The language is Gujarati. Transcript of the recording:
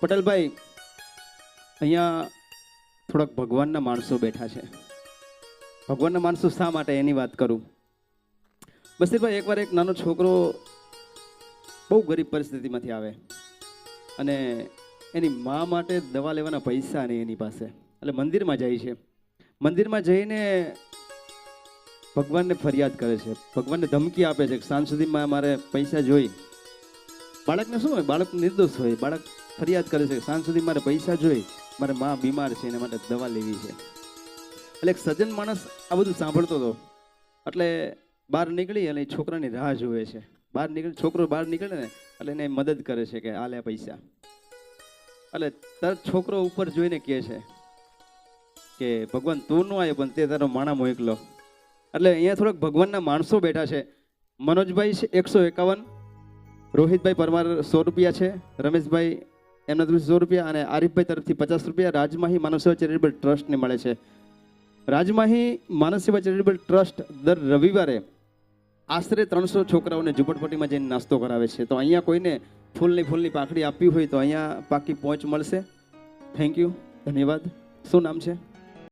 પટેલભાઈ, અહીંયા થોડાક ભગવાનના માણસો બેઠા છે. ભગવાનના માણસો શા માટે એની વાત કરું? બસીરભાઈ, એકવાર એક નાનો છોકરો બહુ ગરીબ પરિસ્થિતિમાંથી આવે અને એની મા માટે દવા લેવાના પૈસા નહીં એની પાસે. એટલે મંદિરમાં જાય છે. મંદિરમાં જઈને ભગવાનને ફરિયાદ કરે છે. ભગવાનને ધમકી આપે છે સાંજ સુધીમાં મારે પૈસા જોઈ. બાળકને શું હોય? બાળક નિર્દોષ હોય. બાળક ફરિયાદ કરે છે સાંજ સુધી મારે પૈસા જોઈ મારે મા બીમાર છે, એના માટે દવા લેવી છે. એટલે એક સજ્જન માણસ આ બધું સાંભળતો હતો. એટલે બહાર નીકળી અને છોકરાની રાહ જોવે છે. બહાર નીકળી, છોકરો બહાર નીકળે ને, એટલે એને મદદ કરે છે કે આ લે પૈસા. એટલે તરત છોકરો ઉપર જોઈને કહે છે કે, ભગવાન, તું ન આવ્યો, પણ તે તારો માણા મોકલો એટલે અહીંયા થોડાક ભગવાનના માણસો બેઠા છે. મનોજભાઈ છે, એકસો એકાવન. રોહિતભાઈ પરમાર સો રૂપિયા છે. રમેશભાઈ એમના તરફથી સો રૂપિયા અને આરીફભાઈ તરફથી પચાસ રૂપિયા રાજમાહી માનવ સેવા ચેરિટેબલ ટ્રસ્ટને મળે છે. રાજમાહી માનવ સેવા ચેરિટેબલ ટ્રસ્ટ દર રવિવારે આશરે ત્રણસો છોકરાઓને ઝુંપડપટ્ટીમાં જઈને નાસ્તો કરાવે છે. તો અહીંયા કોઈને ફૂલની ફૂલની પાકડી આપવી હોય તો અહીંયા પાકી પહોંચ મળશે. થેન્ક યુ ધન્યવાદ. શું નામ છે?